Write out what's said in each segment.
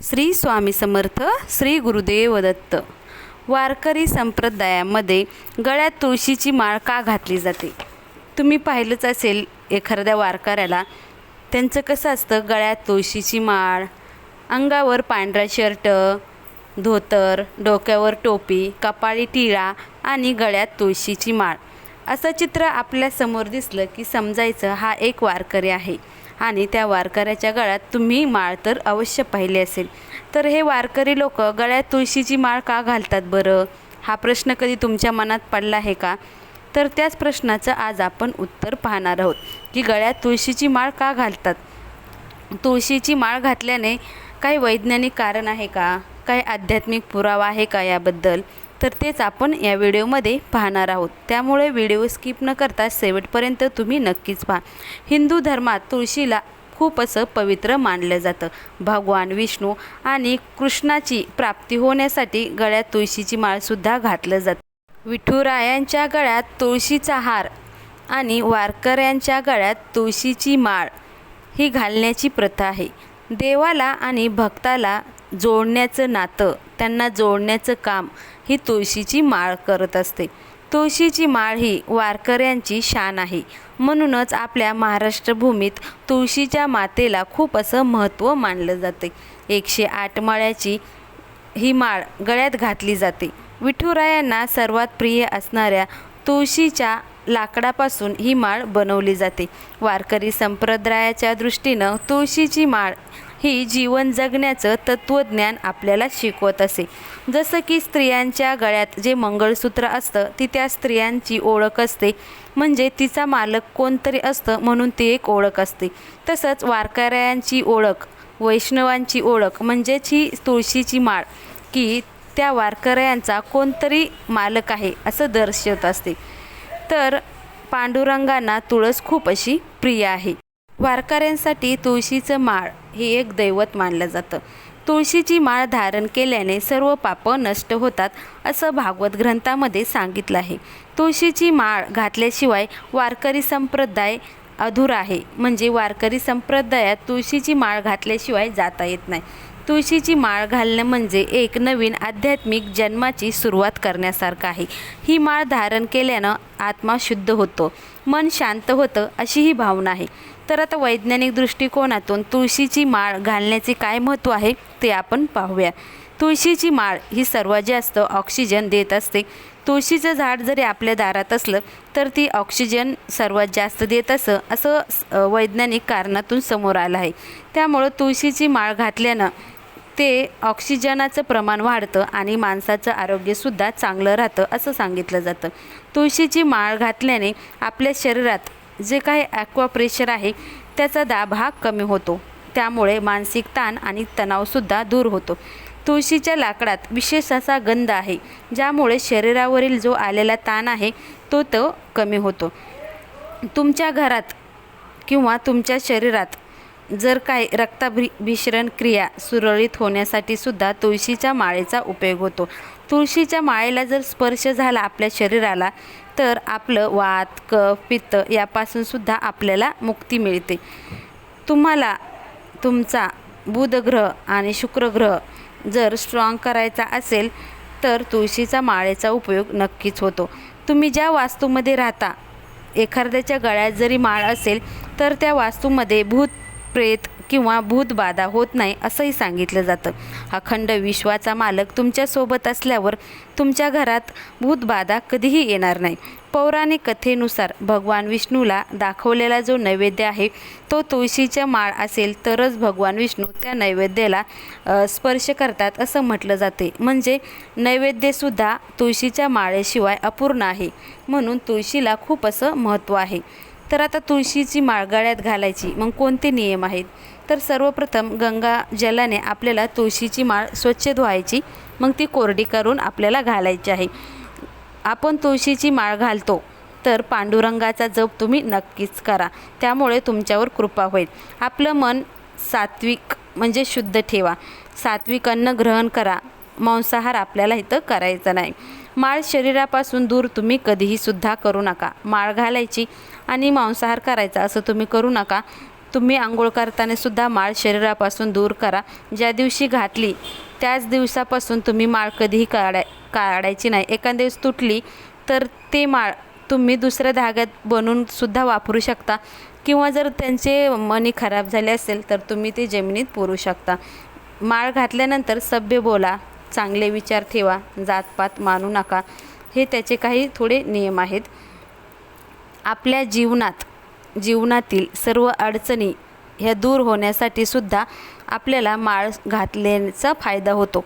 श्री स्वामी समर्थ श्री गुरुदेव दत्त वारकरी संप्रदायामध्ये गळ्यात तुळशीची माळ का घातली जाते? तुम्ही पाहिलंच असेल एखाद्या वारकऱ्याला त्यांचं कसं असतं गळ्यात तुळशीची माळ? अंगावर पांढरा शर्ट धोतर डोक्यावर टोपी कपाळी टिळा आणि गळ्यात तुळशीची माळ. असं चित्र आपल्यासमोर दिसलं की समजायचं हा एक वारकरी आहे. आणि त्या वारकऱ्याच्या गळ्यात तुम्ही माळ तर अवश्य पाहिली असेल. तर हे वारकरी लोक गळ्यात तुळशीची माळ का घालतात बरं? हा प्रश्न कधी तुमच्या मनात पडला आहे का? तर त्याच प्रश्नाचं आज आपण उत्तर पाहणार आहोत. की गळ्यात तुळशीची माळ का घालतात? तुळशीची माळ घातल्याने काही वैज्ञानिक कारण आहे का? काही आध्यात्मिक पुरावा आहे का याबद्दल? तर तेच आपण या व्हिडिओमध्ये पाहणार आहोत. त्यामुळे व्हिडिओ स्किप न करता शेवटपर्यंत तुम्ही नक्कीच पहा. हिंदू धर्मात तुळशीला खूप असं पवित्र मानलं जातं. भगवान विष्णू आणि कृष्णाची प्राप्ती होण्यासाठी गळ्यात तुळशीची माळसुद्धा घातलं जातं. विठुरायांच्या गळ्यात तुळशीचा हार आणि वारकऱ्यांच्या गळ्यात तुळशीची माळ ही घालण्याची प्रथा आहे. देवाला आणि भक्ताला जोडण्याचं नातं त्यांना जोडण्याचं काम ही तुळशीची माळ करत असते. तुळशीची माळ ही वारकऱ्यांची शान आहे. म्हणूनच आपल्या महाराष्ट्र भूमीत तुळशीच्या मातेला खूप असं महत्त्व मानलं जाते. एकशे आठ माळ्याची ही माळ गळ्यात घातली जाते. विठुरायांना सर्वात प्रिय असणाऱ्या तुळशीच्या लाकडापासून ही माळ बनवली जाते. वारकरी संप्रदायाच्या दृष्टीनं तुळशीची माळ ही जीवन जगण्याचं तत्त्वज्ञान आपल्याला शिकवत असे. जसं की स्त्रियांच्या गळ्यात जे मंगळसूत्र असतं ती त्या स्त्रियांची ओळख असते. म्हणजे तिचा मालक कोणतरी असतं म्हणून ती एक ओळख असते. तसंच वारकऱ्यांची ओळख वैष्णवांची ओळख म्हणजेच ही तुळशीची माळ की त्या वारकऱ्यांचा कोणतरी मालक आहे असं दर्शवत असते. तर पांडुरंगांना तुळस खूप अशी प्रिय आहे. वारकऱ्यांसाठी तुळशीचं माळ हे एक दैवत मानलं जातं. तुळशीची माळ धारण केल्याने सर्व पापं नष्ट होतात असं भागवत ग्रंथामध्ये सांगितलं आहे. तुळशीची माळ घातल्याशिवाय वारकरी संप्रदाय अधुरा आहे. म्हणजे वारकरी संप्रदायात तुळशीची माळ घातल्याशिवाय जाता येत नाही. तुळशीची माळ घालणं म्हणजे एक नवीन आध्यात्मिक जन्माची सुरुवात करण्यासारखं आहे. ही माळ धारण केल्यानं आत्मा शुद्ध होतो मन शांत होतं अशी ही भावना आहे. तर आता वैज्ञानिक दृष्टिकोनातून तुळशीची माळ घालण्याचे काय महत्त्व आहे ते आपण पाहूया. तुळशीची माळ ही सर्वात जास्त ऑक्सिजन देत असते. तुळशीचं झाड जरी आपल्या दारात असलं तर ती ऑक्सिजन सर्वात जास्त देत असं असं वैज्ञानिक कारणातून समोर आलं आहे. त्यामुळं तुळशीची माळ घातल्यानं ते ऑक्सिजनाचं प्रमाण वाढतं आणि माणसाचं आरोग्यसुद्धा चांगलं राहतं असं सांगितलं जातं. तुळशीची माळ घातल्याने आपल्या शरीरात जे काही ॲक्वा प्रेशर आहे त्याचा दाब हा कमी होतो. त्यामुळे मानसिक ताण आणि तणावसुद्धा दूर होतो. तुळशीच्या लाकडात विशेष असा गंध आहे ज्यामुळे शरीरावरील जो आलेला ताण आहे तो तो कमी होतो. तुमच्या घरात किंवा तुमच्या शरीरात जर काही रक्ताभिसरण क्रिया सुरळीत होण्यासाठी सुद्धा तुळशीच्या माळेचा उपयोग होतो. तुळशीच्या माळेला जर स्पर्श झाला आपल्या शरीराला तर आपलं वात कफ पित्त यापासून सुद्धा आपल्याला मुक्ती मिळते. तुम्हाला तुमचा बुधग्रह आणि शुक्रग्रह जर स्ट्रॉंग करायचा असेल तर तुळशीचा माळेचा उपयोग नक्कीच होतो. तुम्ही ज्या वास्तूमध्ये राहता एखाद्याच्या गळ्यात जरी माळ असेल तर त्या वास्तूमध्ये भूत प्रेत किंवा भूतबाधा होत नाही असंही सांगितलं जातं. अखंड विश्वाचा मालक तुमच्यासोबत असल्यावर तुमच्या घरात भूतबाधा कधीही येणार नाही. पौराणिक कथेनुसार भगवान विष्णूला दाखवलेला जो नैवेद्य आहे तो तुळशीच्या माळ असेल तरच भगवान विष्णू त्या नैवेद्याला स्पर्श करतात असं म्हटलं जाते. म्हणजे नैवेद्यसुद्धा तुळशीच्या माळेशिवाय अपूर्ण आहे. म्हणून तुळशीला खूप असं महत्त्व आहे. तर आता तुळशीची माळ गळ्यात घालायची. मग कोणते नियम आहेत? तर सर्वप्रथम गंगा जलाने आपल्याला तुळशीची माळ स्वच्छ धुवायची. मग ती कोरडी करून आपल्याला घालायची आहे. आपण तुळशीची माळ घालतो तर पांडुरंगाचा जप तुम्ही नक्कीच करा. त्यामुळे तुमच्यावर कृपा होईल. आपलं मन सात्विक म्हणजे शुद्ध ठेवा. सात्विक अन्न ग्रहण करा. मांसाहार आपल्याला इथं करायचा नाही. माळ शरीरापासून दूर तुम्ही कधीही सुद्धा करू नका. माळ घालायची आणि मांसाहार करायचा असं तुम्ही करू नका. तुम्ही आंघोळ करताना सुद्धा माळ शरीरापासून दूर करा. ज्या दिवशी घातली त्याच दिवसापासून तुम्ही माळ कधीही काढाय काढायची नाही. एखाद दिवस तुटली तर ते माळ तुम्ही दुसऱ्या धाग्यात बनवून सुद्धा वापरू शकता. किंवा जर त्यांचे मनी खराब झाले असेल तर तुम्ही ते जमिनीत पुरू शकता. माळ घातल्यानंतर सभ्य बोला. चांगले विचार ठेवा जातपात मानू नका. हे त्याचे काही थोडे नियम आहेत. आपल्या जीवनात जीवनातील सर्व अडचणी ह्या दूर होण्यासाठी सुद्धा आपल्याला माळ घातल्याचा फायदा होतो.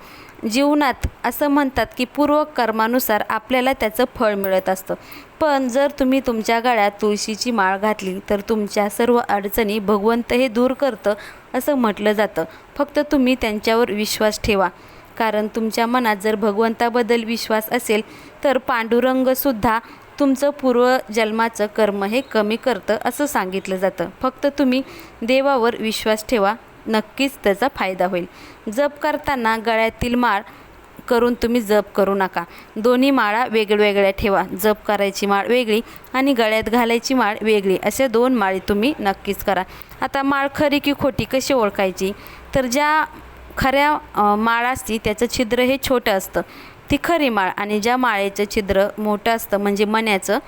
जीवनात असं म्हणतात की पूर्व कर्मानुसार आपल्याला त्याचं फळ मिळत असतं. पण जर तुम्ही तुमच्या गळ्यात तुळशीची माळ घातली तर तुमच्या सर्व अडचणी भगवंत हे दूर करतं असं म्हटलं जातं. फक्त तुम्ही त्यांच्यावर विश्वास ठेवा. कारण तुमच्या मनात जर भगवंताबद्दल विश्वास असेल तर पांडुरंगसुद्धा तुमचं पूर्वजन्माचं कर्म हे कमी करतं असं सांगितलं जातं. फक्त तुम्ही देवावर विश्वास ठेवा नक्कीच त्याचा फायदा होईल. जप करताना गळ्यातील माळ करून तुम्ही जप करू नका. दोन्ही माळा वेगवेगळ्या ठेवा. जप करायची माळ वेगळी आणि गळ्यात घालायची माळ वेगळी. असे दोन माळी तुम्ही नक्कीच करा. आता माळ खरी की खोटी कशी ओळखायची? तर ज्या खऱ्या माळ असती त्याचं छिद्र हे छोटं असतं. ती खरी माळ आणि ज्या माळेचं छिद्र मोठं असतं म्हणजे मण्याचं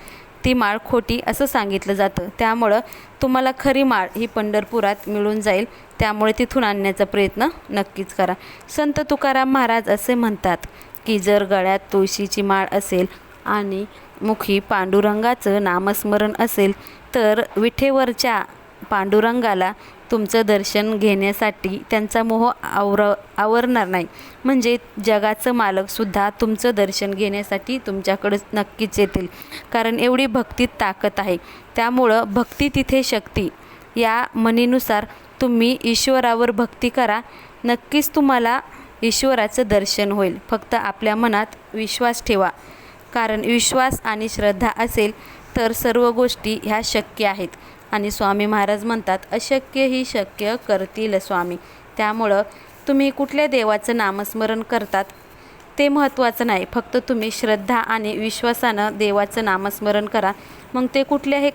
ती माळ खोटी असं सांगितलं जातं. त्यामुळं तुम्हाला खरी माळ ही पंढरपुरात मिळून जाईल. त्यामुळे तिथून आणण्याचा प्रयत्न नक्कीच करा. संत तुकाराम महाराज असे म्हणतात की जर गळ्यात तुळशीची माळ असेल आणि मुखी पांडुरंगाचं नामस्मरण असेल तर विठेवरच्या पांडुरंगाला तुमचं दर्शन घेण्यासाठी त्यांचा मोह आवर आवरणार नाही. म्हणजे जगाचं मालकसुद्धा तुमचं दर्शन घेण्यासाठी तुमच्याकडंच नक्कीच येतील. कारण एवढी भक्तीत ताकद आहे. त्यामुळं भक्ती तिथे शक्ती. या म्हणीनुसार तुम्ही ईश्वरावर भक्ती करा. नक्कीच तुम्हाला ईश्वराचं दर्शन होईल. फक्त आपल्या मनात विश्वास ठेवा. कारण विश्वास आणि श्रद्धा असेल तर सर्व गोष्टी ह्या शक्य आहेत. आणि स्वामी महाराज म्हणतात अशक्य ही शक्य करतील स्वामी. त्यामुळं तुम्ही कुठल्या देवाचं नामस्मरण करतात? ते महत्त्वाचं नाही. फक्त तुम्ही श्रद्धा आणि विश्वासानं देवाचं नामस्मरण करा. मग ते कुठल्याही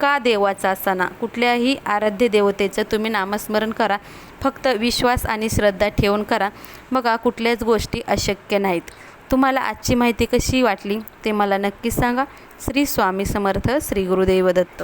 का देवाचं असताना कुठल्याही आराध्य देवतेचं तुम्ही नामस्मरण करा. फक्त विश्वास आणि श्रद्धा ठेवून करा. बघा कुठल्याच गोष्टी अशक्य नाहीत. तुम्हाला आजची माहिती कशी वाटली ते मला नक्कीच सांगा. श्री स्वामी समर्थ श्री गुरुदेव दत्त.